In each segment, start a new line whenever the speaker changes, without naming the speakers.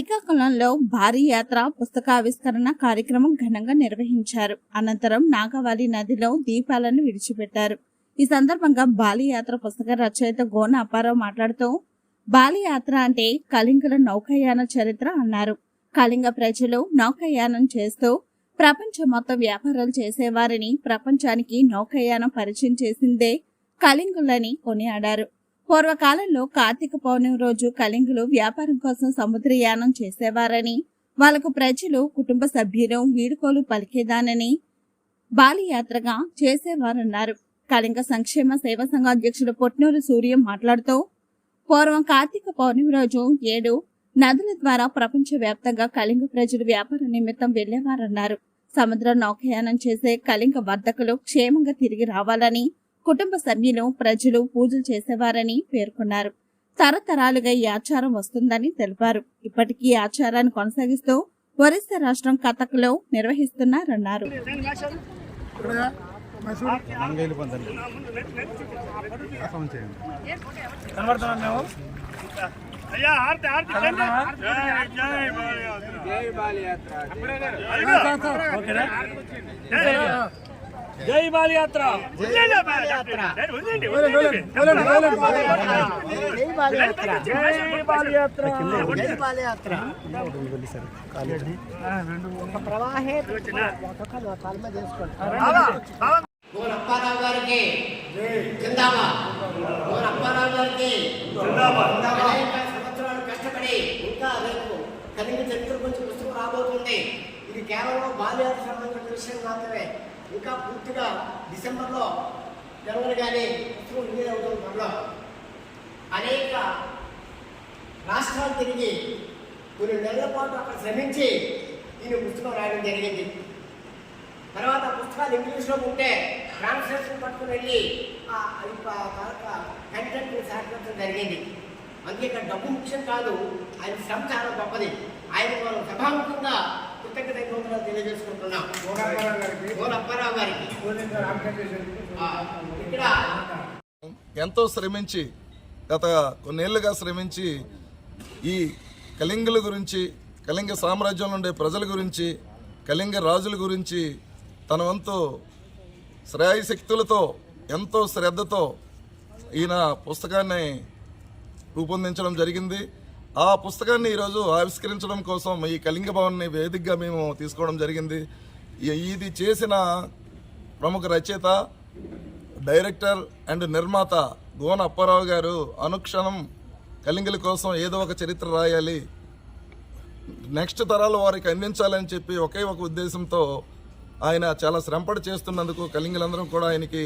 శ్రీకాకుళంలో భారీ యాత్ర పుస్తకావిష్కరణ కార్యక్రమం ఘనంగా నిర్వహించారు. అనంతరం నాగవాలి నదిలో దీపాలను విడిచిపెట్టారు. ఈ సందర్భంగా బాలి యాత్ర పుస్తక రచయిత గోన అప్పారావు మాట్లాడుతూ బాలి యాత్ర అంటే కళింగుల నౌకాయాన చరిత్ర అన్నారు. కళింగ ప్రజలు నౌకాయానం చేస్తూ ప్రపంచం మొత్తం వ్యాపారాలు చేసేవారిని ప్రపంచానికి నౌకాయానం పరిచయం చేసిందే కళింగులని కొనియాడారు. పూర్వకాలంలో కార్తీక పౌర్ణమి రోజు కళింగులు వ్యాపారం కోసం సముద్రయానం చేసేవారని వాళ్ళకు ప్రజలు కుటుంబ సభ్యులు వీడుకోలు పలికేదానని బాలియాత్రగా చేసేవారన్నారు. కళింగ సంక్షేమ సేవా సంఘ అధ్యక్షుడు పొట్నూరు సూర్యం మాట్లాడుతూ పూర్వం కార్తీక పౌర్ణమి రోజు ఏడు నదుల ద్వారా ప్రపంచ వ్యాప్తంగా కళింగ ప్రజలు వ్యాపార నిమిత్తం వెళ్ళేవారన్నారు సముద్ర నౌకయానం చేసే కళింగ వర్ధకులు క్షేమంగా తిరిగి రావాలని కుటుంబ సభ్యులు ప్రజలు పూజలు చేసేవారని పేర్కొన్నారు. తరతరాలుగా ఈ ఆచారం వస్తుందని తెలిపారు. ఇప్పటికీ ఈ ఆచారాన్ని కొనసాగిస్తూ ఒరిస్సా రాష్ట్రం కథక్లో నిర్వహిస్తున్నారన్నారు.
నంగైలు
జై బాలి యాత్ర
అప్పారావు గారికి జిందాబాద్. మోహన్ అప్పారావు గారికి అనేక సంవత్సరాలు కష్టపడి ఇంకా రేపు కలిగి చరిత్ర గురించి పుస్తకం రాబోతుంది. ఇది కేవలం బాల్యాలకు సంబంధించిన విషయం మాత్రమే. ఇంకా పూర్తిగా డిసెంబర్లో జనవరి కానీ పుస్తకం రిలీజ్ అవుతుంది త్వరలో అనేక రాష్ట్రాలు తిరిగి కొన్ని నెలల పాటు అక్కడ శ్రమించి ఈయన పుస్తకం రాయడం జరిగింది. తర్వాత పుస్తకాలు ఇంగ్లీష్లో ఉంటే ట్రాన్స్లేషన్ పట్టుకుని వెళ్ళి ఆ కంటెంట్ సాధించడం జరిగింది. అందుకే ఇక్కడ డబ్బు ముఖ్యం కాదు ఆయన శ్రమ చాలా గొప్పది. ఆయన మనం సభాముఖంగా కృతజ్ఞత వందనాలు తెలియజేసుకుంటున్నాం గోల అప్పారావు గారికి. ఆ, ఇక్కడ
ఎంతో శ్రమించి గత కొన్నేళ్ళుగా శ్రమించి ఈ కళింగుల గురించి కళింగ సామ్రాజ్యంలో ఉండే ప్రజల గురించి కళింగ రాజుల గురించి తన వంతు శ్రేయశక్తులతో ఎంతో శ్రద్ధతో ఈయన పుస్తకాన్ని రూపొందించడం జరిగింది. ఆ పుస్తకాన్ని ఈరోజు ఆవిష్కరించడం కోసం ఈ కళింగ భవన్ని వేదికగా మేము తీసుకోవడం జరిగింది. ఇది చేసిన ప్రముఖ రచయిత డైరెక్టర్ అండ్ నిర్మాత గోన అప్పారావు గారు అనుక్షణం కలింగుల కోసం ఏదో ఒక చరిత్ర రాయాలి. నెక్స్ట్ తరాల వారికి అందించాలని చెప్పి ఒకే ఒక ఉద్దేశంతో ఆయన చాలా శ్రమపడి చేస్తున్నందుకు కలింగులందరం కూడా ఆయనకి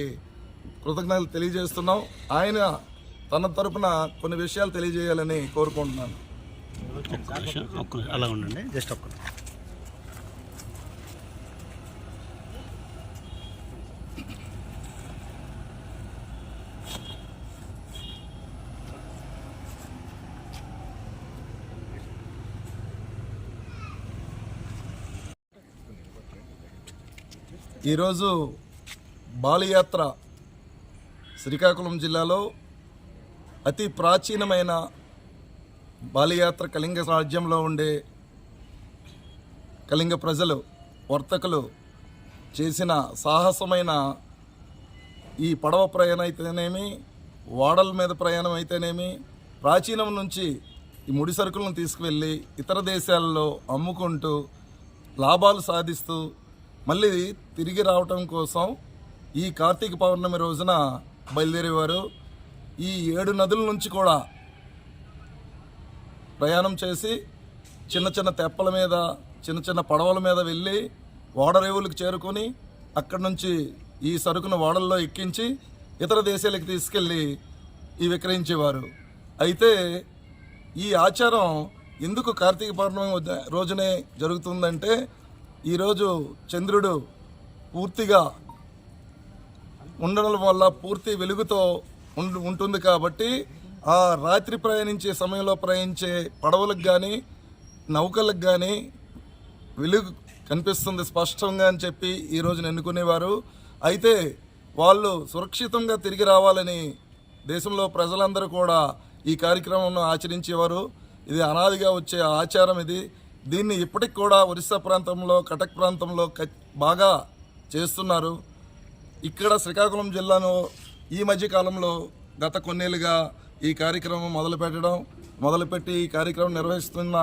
కృతజ్ఞతలు తెలియజేస్తున్నాం. ఆయన తన తరపున కొన్ని విషయాలు తెలియజేయాలని కోరుకుంటున్నాను.
అలా ఉండండి జస్ట్ ఒక్క.
ఈరోజు బాలియాత్ర శ్రీకాకుళం జిల్లాలో అతి ప్రాచీనమైన బాలయాత్ర కళింగ రాజ్యంలో ఉండే కళింగ ప్రజలు వర్తకులు చేసిన సాహసమైన ఈ పడవ ప్రయాణం అయితేనేమి ఓడల మీద ప్రయాణం అయితేనేమి ప్రాచీనం నుంచి ఈ ముడి సరుకులను తీసుకువెళ్ళి ఇతర దేశాల్లో అమ్ముకుంటూ లాభాలు సాధిస్తూ మళ్ళీ తిరిగి రావటం కోసం ఈ కార్తీక పౌర్ణమి రోజున బయలుదేరేవారు. ఈ ఏడు నదుల నుంచి కూడా ప్రయాణం చేసి చిన్న చిన్న తెప్పల మీద చిన్న చిన్న పడవల మీద వెళ్ళి ఓడరేవులకు చేరుకొని అక్కడి నుంచి ఈ సరుకును ఓడల్లో ఎక్కించి ఇతర దేశాలకు తీసుకెళ్ళి ఈ విక్రయించేవారు. అయితే ఈ ఆచారం ఎందుకు కార్తీక పౌర్ణమి రోజునే జరుగుతుందంటే ఈరోజు చంద్రుడు పూర్తిగా ఉండడం వల్ల పూర్తి వెలుగుతో ఉంటుంది కాబట్టి ఆ రాత్రి ప్రయాణించే సమయంలో ప్రయాణించే పడవలకు కానీ నౌకలకు కానీ వెలుగు కనిపిస్తుంది స్పష్టంగా అని చెప్పి ఈ రోజున ఎన్నుకునేవారు. అయితే వాళ్ళు సురక్షితంగా తిరిగి రావాలని దేశంలో ప్రజలందరూ కూడా ఈ కార్యక్రమంను ఆచరించేవారు. ఇది అనాదిగా వచ్చే ఆచారం ఇది. దీన్ని ఇప్పటికి కూడా ఒరిస్సా ప్రాంతంలో కటక్ ప్రాంతంలో క- బాగా చేస్తున్నారు. ఇక్కడ శ్రీకాకుళం జిల్లాను ఈ మధ్యకాలంలో గత కొన్నేళ్ళుగా ఈ కార్యక్రమం మొదలుపెట్టడం మొదలుపెట్టి ఈ కార్యక్రమం నిర్వహిస్తున్న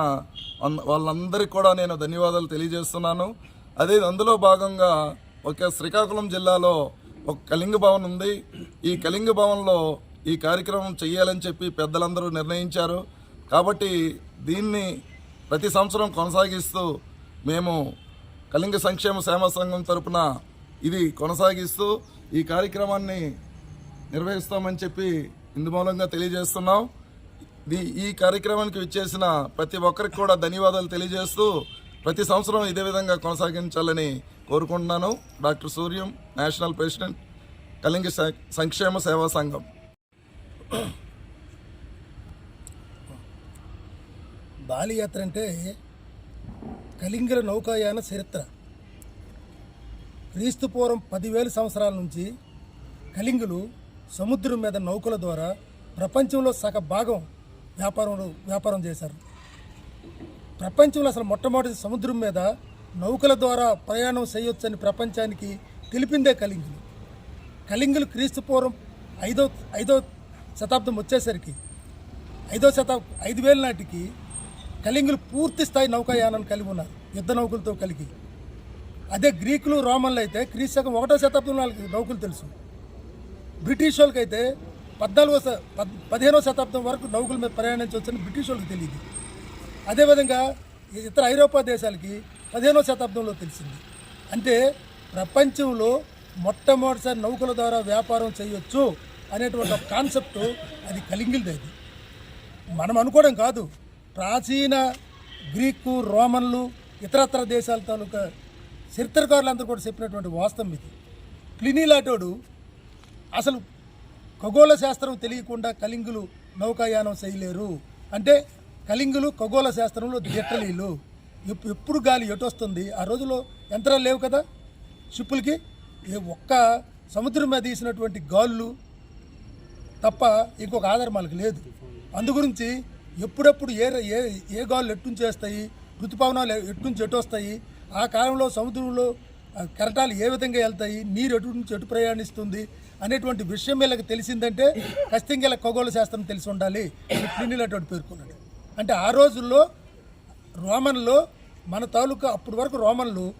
అన్- వాళ్ళందరికీ కూడా నేను ధన్యవాదాలు తెలియజేస్తున్నాను. అదే అందులో భాగంగా ఒక శ్రీకాకుళం జిల్లాలో ఒక కళింగ భవన్ ఉంది. ఈ కళింగ భవన్లో ఈ కార్యక్రమం చేయాలని చెప్పి పెద్దలందరూ నిర్ణయించారు. కాబట్టి దీన్ని ప్రతి సంవత్సరం కొనసాగిస్తూ మేము కళింగ సంక్షేమ సేవా సంఘం తరపున ఇది కొనసాగిస్తూ ఈ కార్యక్రమాన్ని నిర్వహిస్తామని చెప్పి ఇందు మూలంగా తెలియజేస్తున్నాం. ఈ ఈ కార్యక్రమానికి విచ్చేసిన ప్రతి ఒక్కరికి కూడా ధన్యవాదాలు తెలియజేస్తూ ప్రతి సంవత్సరం ఇదే విధంగా కొనసాగించాలని కోరుకుంటున్నాను. Doctor Suryam national president Kalinga Sankshema Seva Sangham.
Bali Yatra అంటే కలింగల నౌకాయాన చరిత్ర. క్రీస్తుపూర్వం పదివేల సంవత్సరాల నుంచి కలింగులు సముద్రం మీద నౌకల ద్వారా ప్రపంచంలో సగ భాగం వ్యాపారంలో వ్యాపారం చేశారు. ప్రపంచంలో అసలు మొట్టమొదటి సముద్రం మీద నౌకల ద్వారా ప్రయాణం చేయొచ్చని ప్రపంచానికి తెలిపిందే కలింగులు కలింగులు క్రీస్తు పూర్వం ఐదో ఐదో శతాబ్దం వచ్చేసరికి ఐదో శతాబ్ ఐదు వేల నాటికి కలింగులు పూర్తి స్థాయి నౌకాయానాన్ని కలిగి ఉన్నారు యుద్ధ నౌకలతో కలిగి. అదే గ్రీకులు రోమన్లు అయితే క్రీస్తు శకం ఒకటో శతాబ్దం నాలుగు నౌకలు తెలుసు. బ్రిటిష్ వాళ్ళకైతే పద్నాలుగో శ- పద్ పదిహేనో శతాబ్దం వరకు నౌకల మీద ప్రయాణించవచ్చని బ్రిటిష్ వాళ్ళకి తెలియదు. అదేవిధంగా ఇతర ఐరోపా దేశాలకి పదిహేనో శతాబ్దంలో తెలిసింది. అంటే ప్రపంచంలో మొట్టమొదటిసారి నౌకల ద్వారా వ్యాపారం చేయొచ్చు అనేటువంటి ఒక కాన్సెప్ట్ అది కలింగిల్ది అది. మనం అనుకోవడం కాదు. ప్రాచీన గ్రీకు రోమన్లు ఇతరత్ర దేశాల తాలూకా చరిత్రకారులందరూ కూడా చెప్పినటువంటి వాస్తవం ఇది. క్లినీ లాటోడు అసలు ఖగోళ శాస్త్రం తెలియకుండా కలింగులు నౌకాయానం చేయలేరు. అంటే కలింగులు ఖగోళ శాస్త్రంలో దిట్టలీలు ఎప్పుడు గాలి ఎటు వస్తుంది ఆ రోజులో యంత్రాలు లేవు కదా? షిప్పులకి ఏ ఒక్క సముద్రం మీద తీసినటువంటి గాళ్ళు తప్ప ఇంకొక ఆధారం వాళ్ళకి లేదు. అందుగురించి ఎప్పుడెప్పుడు ఏ ఏ ఏ గాలు ఎట్టుంచి వేస్తాయి ఋతుపవనాలు ఎట్టుంచి ఎటు వస్తాయి ఆ కాలంలో సముద్రంలో కెరటాలు ఏ విధంగా వెళ్తాయి నీరు ఎటు నుంచి ఎటు ప్రయాణిస్తుంది? అనేటువంటి విషయం వీళ్ళకి తెలిసిందంటే ఖచ్చితంగా ఖగోళ శాస్త్రం తెలిసి ఉండాలి. అని అటువంటి పేర్కొన్నాడు. అంటే ఆ రోజుల్లో రోమన్లో మన తాలూకా అప్పటి వరకు రోమన్లు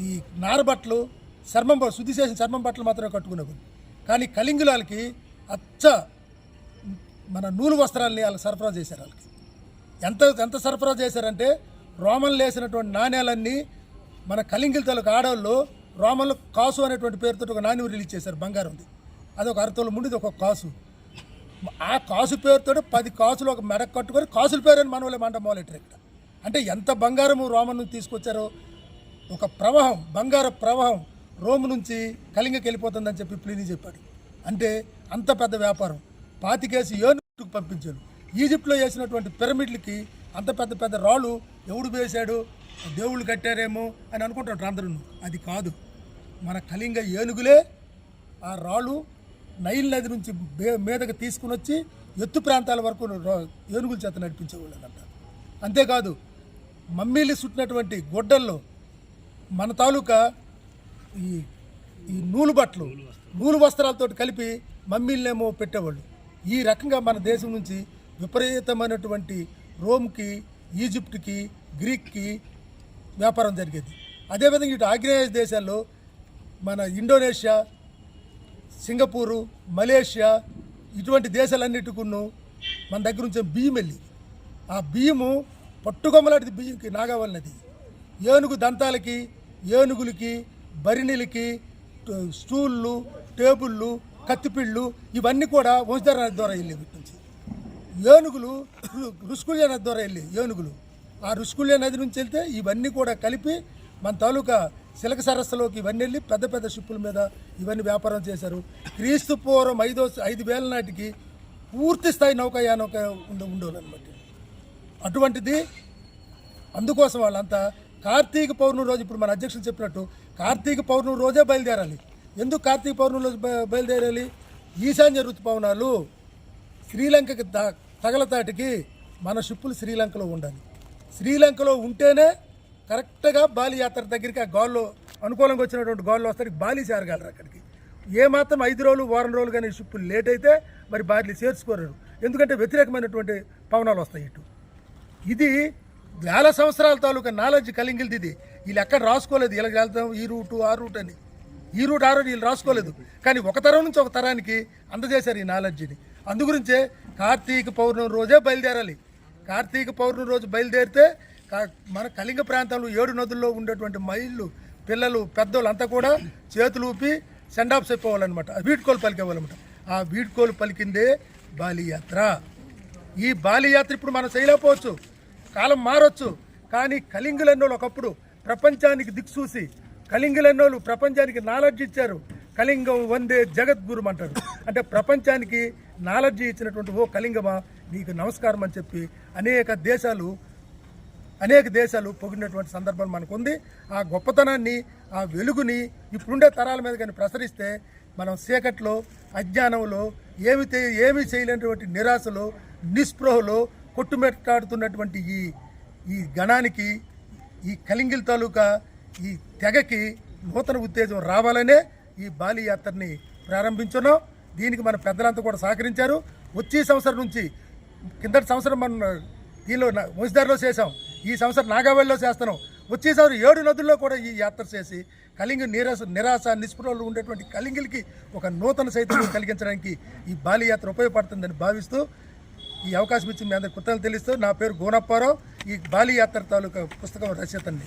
ఈ నారబట్టలు చర్మం శుద్ధి చేసిన చర్మం బట్టలు మాత్రమే కట్టుకునేవారు కానీ కలింగులాలకి అచ్చ మన నూలు వస్త్రాలని వాళ్ళకి సరఫరా చేశారు వాళ్ళకి. ఎంత ఎంత సరఫరా చేశారంటే రోమన్లు వేసినటువంటి నాణ్యాలన్నీ మన కలింగిల తాలూకు ఆడవాళ్ళు రోమన్లు కాసు అనేటువంటి పేరుతో ఒక నాణ్యం రిలీజ్ చేశారు బంగారంది. అది ఒక అరతోలు ముండిది ఒక కాసు. ఆ కాసు పేరుతో పది కాసులు ఒక మెడ కట్టుకొని కాసుల పేరు అని మనవలే మంట మొదలెట్టారు ఇక్కడ. అంటే ఎంత బంగారము రోమన్ నుంచి తీసుకొచ్చారో ఒక ప్రవాహం బంగార ప్రవాహం రోమ్ నుంచి కలింగకి వెళ్ళిపోతుందని చెప్పి ప్లీని చెప్పాడు. అంటే అంత పెద్ద వ్యాపారం. పాతికేసి ఏనుగుకు పంపించాడు ఈజిప్ట్లో వేసినటువంటి పిరమిడ్లకి అంత పెద్ద పెద్ద రాళ్ళు ఎవడు వేశాడు? దేవుళ్ళు కట్టారేమో అని అనుకుంటాడు అందరూ అది కాదు. మన కళింగ ఏనుగులే ఆ రాళ్ళు నైల్ నది నుంచి మీదకి తీసుకుని వచ్చి ఎత్తు ప్రాంతాల వరకు ఏనుగుల చేత నడిపించేవాళ్ళు అంట అంతేకాదు మమ్మీలు చుట్టినటువంటి గొడ్డల్లో మన తాలూకా ఈ ఈ నూలు బట్టలు నూలు వస్త్రాలతో కలిపి మమ్మీలనేమో పెట్టేవాళ్ళు. ఈ రకంగా మన దేశం నుంచి విపరీతమైనటువంటి రోమ్కి ఈజిప్ట్కి గ్రీక్కి వ్యాపారం జరిగేది. అదేవిధంగా ఇటు ఆగ్నేయ దేశాల్లో మన ఇండోనేషియా సింగపూరు మలేషియా ఇటువంటి దేశాలన్నిటికును మన దగ్గర నుంచి బియ్యం వెళ్ళి. ఆ బియ్యము పట్టుకొమ్మలాంటిది బియ్యంకి నాగావళి నది. ఏనుగు దంతాలకి ఏనుగులకి బరిణిలకి స్టూళ్ళు టేబుళ్ళు కత్తిపిళ్ళు ఇవన్నీ కూడా వంశధార నది ద్వారా వెళ్ళేవి వీటి నుంచి. ఏనుగులు రు- నది ద్వారా వెళ్ళేవి ఏనుగులు. ఆ రుషుకుల్య నది నుంచి వెళ్తే ఇవన్నీ కూడా కలిపి మన తాలూకా సిలక సరస్సులోకి ఇవన్నీ వెళ్ళి పెద్ద పెద్ద షిప్పుల మీద ఇవన్నీ వ్యాపారం చేశారు. క్రీస్తు పూర్వం ఐదో ఐదు వేల నాటికి పూర్తి స్థాయి నౌకాయానం ఉండే ఉండేవాళ్ళు అటువంటిది అందుకోసం వాళ్ళంతా కార్తీక పౌర్ణమి రోజు ఇప్పుడు మన అధ్యక్షులు చెప్పినట్టు కార్తీక పౌర్ణమి రోజే బయలుదేరాలి. ఎందుకు కార్తీక పౌర్ణమి రోజు బయలుదేరాలి? ఈశాన్య ఋతుపవనాలు శ్రీలంకకి తగలతాటికి మన షిప్పులు శ్రీలంకలో ఉండాలి. శ్రీలంకలో ఉంటేనే కరెక్ట్గా బాలి యాత్ర దగ్గరికి ఆ గాల్లో అనుకూలంగా వచ్చినటువంటి గాల్లో వస్తానికి బాలి చేరగలరు అక్కడికి. ఏ మాత్రం ఐదు రోజులు వారం రోజులు కానీ షిప్ లేట్ అయితే మరి బాలి చేర్చుకోలేరు. ఎందుకంటే వ్యతిరేకమైనటువంటి పవనాలు వస్తాయి ఇటు. ఇది వేల సంవత్సరాల తాలూకా నాలెడ్జ్ కలిగింది ఇది. వీళ్ళు ఎక్కడ రాసుకోలేదు. ఇలా వెళ్తాం ఈ రూటు ఆ రూట్ అని. ఈ రూట్ ఆ రూట్ వీళ్ళు రాసుకోలేదు. కానీ ఒక తరం నుంచి ఒక తరానికి అందజేశారు ఈ నాలెడ్జ్ని. అందుగురించే కార్తీక పౌర్ణమి రోజే బయలుదేరాలి. కార్తీక పౌర్ణమి రోజు బయలుదేరితే కా- మన కళింగ ప్రాంతంలో ఏడు నదుల్లో ఉండేటువంటి మైళ్ళు పిల్లలు పెద్దోళ్ళు అంతా కూడా చేతులు ఊపి సెండ్ ఆఫ్ చెప్పేవాళ్ళనమాట వీడ్కోలు పలికేవాళ్ళనమాట ఆ వీడ్కోలు పలికిందే బాలియాత్ర. ఈ బాలియాత్ర ఇప్పుడు మనం చేయలేకపోవచ్చు. కాలం మారొచ్చు. కానీ కలింగులన్నోళ్ళు ఒకప్పుడు ప్రపంచానికి దిక్సూసి కలింగులన్నోళ్ళు ప్రపంచానికి నాలెడ్జ్ ఇచ్చారు. కళింగం వందే జగద్గురు అంటారు అంటే ప్రపంచానికి నాలెడ్జ్ ఇచ్చినటువంటి ఓ కలింగమా నీకు నమస్కారం అని చెప్పి అనేక దేశాలు అనేక దేశాలు పొగిడినటువంటి సందర్భం మనకు ఉంది ఆ గొప్పతనాన్ని ఆ వెలుగుని ఇప్పుడుండే తరాల మీద కానీ ప్రసరిస్తే మనం చీకట్లో అజ్ఞానంలో ఏమి తె- ఏమీ చేయలేనటువంటి నిరాశలో నిస్పృహలో కొట్టుమెట్టాడుతున్నటువంటి ఈ ఈ గణానికి ఈ కలింగిల్ తాలూకా ఈ తెగకి నూతన ఉత్తేజం రావాలనే ఈ బాలి యాత్రని ప్రారంభించున్నాం. దీనికి మన పెద్దలంతా కూడా సహకరించారు. వచ్చే సంవత్సరం నుంచి కిందటి సంవత్సరం మనం దీనిలో ముసిదారిలో చేసాం ఈ సంవత్సరం నాగావళిలో చేస్తున్నాం. వచ్చే సంవత్సరం ఏడు నదుల్లో కూడా ఈ యాత్ర చేసి కలింగ నిరాశ నిరాశ నిస్పృహలు ఉండేటువంటి కలింగులకి ఒక నూతన చైతన్యం కలిగించడానికి ఈ బాలి యాత్ర ఉపయోగపడుతుందని భావిస్తూ ఈ అవకాశం ఇచ్చి మీ అందరికి కృతజ్ఞతలు తెలుస్తూ నా పేరు గోనప్పారావు. ఈ బాలి యాత్ర తాలూకా పుస్తకం రచయితండి